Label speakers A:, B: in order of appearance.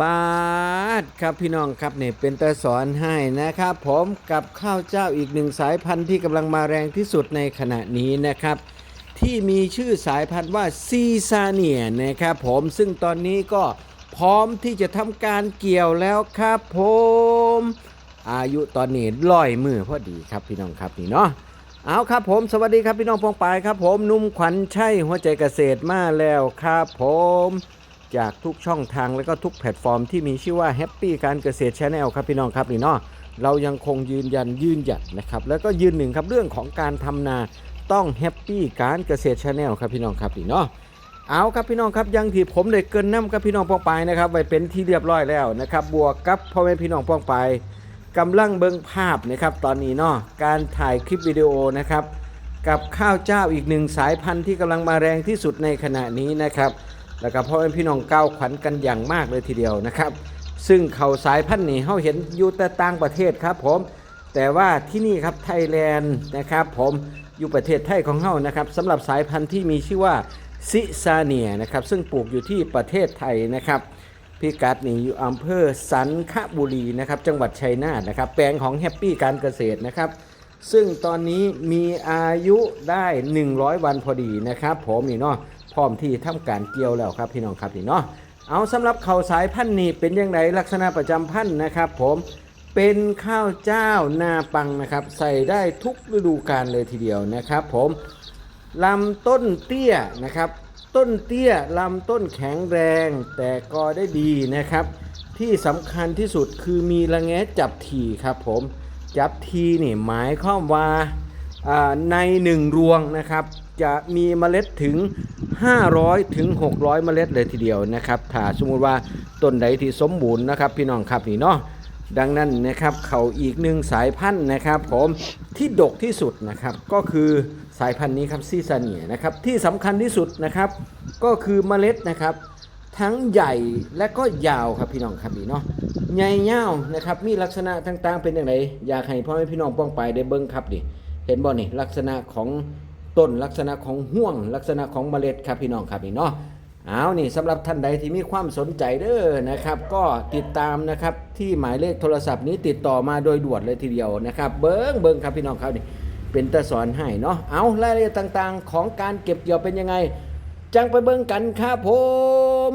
A: ปาดครับพี่น้องครับนี่เป็นตาสอนให้นะครับผมกับข้าวเจ้าอีกหนึ่งสายพันธุ์ที่กำลังมาแรงที่สุดในขณะนี้นะครับ ที่มีชื่อสายพันธุ์ว่าซีซาเนียนะครับผมซึ่งตอนนี้ก็พร้อมที่จะทำการเกี่ยวแล้วครับผม อายุตอนนี้ร้อยมือพอดีครับพี่น้องครับนี่เนาะเอาครับผมสวัสดีครับพี่น้องปองปายครับผมนุ่มขวัญชัยหัวใจเกษตรมาแล้วครับผม จากทุกช่องทางและก็ทุกแพลตฟอร์มที่มีชื่อว่าแฮปปี้การเกษตรชาแนลครับพี่น้องครับนี่เนาะเรายังคงยืนยันยืนหยัดนะครับแล้วก็ยืนหนึ่งครับเรื่องของการทำนาต้องแฮปปี้การเกษตรชาแนลครับพี่น้องครับนี่เนาะเอาครับพี่น้องครับยังที่ผมได้เกินน้ำกับพี่น้องปองไปนะครับไว้เป็นที่เรียบร้อยแล้วนะครับบวกกับพ่อแม่พี่น้องปองไปกำลังเบิ่งภาพนะครับตอนนี้เนาะการถ่ายคลิปวิดีโอนะครับกับข้าวเจ้าอีกหนึ่งสายพันธุ์ที่กำลังมาแรงที่สุดในขณะนี้นะครับ แล้วก็พ่อแม่พี่น้องก้าวขวัญกันอย่างมากเลยทีเดียวนะครับ ซึ่งเขาสายพันธุ์นี้เขาเห็นอยู่แต่ต่างประเทศครับผม แต่ว่าที่นี่ครับไทยแลนด์นะครับ ผมอยู่ประเทศไทยของเฮานะครับสำหรับสายพันธุ์ที่มีชื่อว่าซิซาเนียนะครับ ซึ่งปลูกอยู่ที่ประเทศไทยนะครับพิกัดนี่อยู่อำเภอสันคบุรีนะครับ จังหวัดชัยนาทนะครับ แปลงของแฮปปี้การเกษตรนะครับ ซึ่งตอนนี้มีอายุได้ 100 วันพอดีนะครับ ผมนี่เนาะ พร้อมที่ทำการเกี่ยวแล้วครับพี่น้องครับนี่เนาะเอาสำหรับข้าวสายพันธุ์นี้เป็นยังไงลักษณะประจำพันธุ์นะครับ ผมเป็นข้าวเจ้านาปังนะครับ ใส่ได้ทุกฤดูกาลเลยทีเดียวนะครับ ผมลำต้นเตี้ยนะครับ ต้นเตี้ยลำต้นแข็งแรง แต่ก็ได้ดีนะครับ ที่สำคัญที่สุดคือมีระแงะจับทีครับผมจับทีนี่หมายความว่า ในหนึ่งรวงนะครับ จะมีเมล็ดถึง 500ถึง600 เมล็ดเลยทีเดียวนะครับ ถ้าสมมุติว่าต้นใดที่สมบูรณ์นะครับ พี่น้องครับนี่เนาะดังนั้นนะครับเขาอีกหนึ่งสายพันธุ์นะครับผมที่ดกที่สุดนะครับก็คือสายพันธุ์นี้ครับซีซาเนียนะครับที่สำคัญที่สุดนะครับ ก็คือเมล็ดนะครับ ทั้งใหญ่และก็ยาวครับพี่น้องครับนี่เนาะใหญ่ยาวนะครับมีลักษณะต่างๆเป็นอย่างไรอยากให้พ่อแม่พี่น้องป้องไปได้เบิ้งครับดิ เห็นบ่นี่ลักษณะของต้นลักษณะของห่วง ลักษณะของเมล็ดครับพี่น้องครับนี่เนาะเอานี่สำหรับท่านใดที่มีความสนใจเด้อนะครับ ก็ติดตามนะครับที่หมายเลขโทรศัพท์นี้ติดต่อมาโดยด่วนเลยทีเดียวนะครับ เบิ้งเบิ้งครับพี่น้องครับนี่เป็นตะสอนให้เนาะเอารายละเอียดต่างๆ ของการเก็บเกี่ยวเป็นยังไง จังไปเบิ้งกันครับผม